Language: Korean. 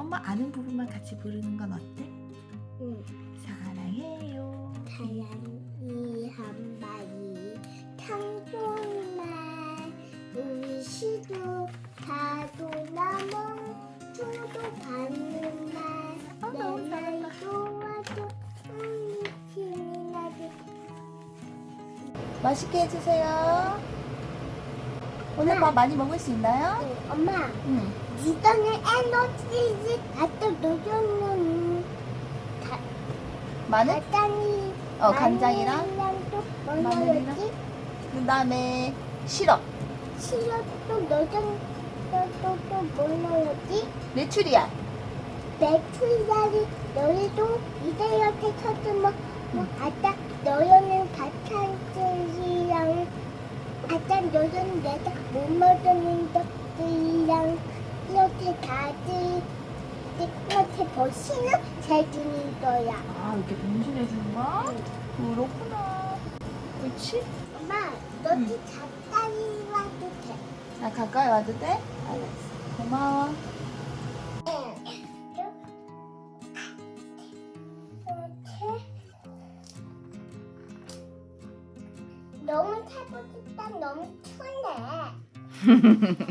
엄마 아는 부분만 같이 부르는 건 어때? 응. 사랑해요. 사랑이 한 마리 탕종말 우리 시도 파도 나무 주도 받는 아, 너무 날내말 좋아도 우리 힘이 나게 맛있게 해주세요. 오늘 밥 많이 먹을 수 있나요? 응, 엄마 응. 니더는 에너지지 갖다 놓여놓는 마늘? 간장이 어, 간장이랑 또 마늘이랑? 뭐였지? 그 다음에 시럽, 시럽도 뭘 넣었지? 메추리알. 메추리알이 너희도 이대한테 쳐주면 뭐 아까 너희는 바탕들이랑 아까 너희는 내가 못 먹는 것들이랑 이렇게 다들 이렇게 보시는 재준이 거야. 아, 이렇게 변신해 주는 거야? 그렇구나. 그렇지? 엄마, 너도 가까이 와도 돼. 나 가까이 와도 돼? 알았어. 고마워. 너무 타고 싶다 너무 추네.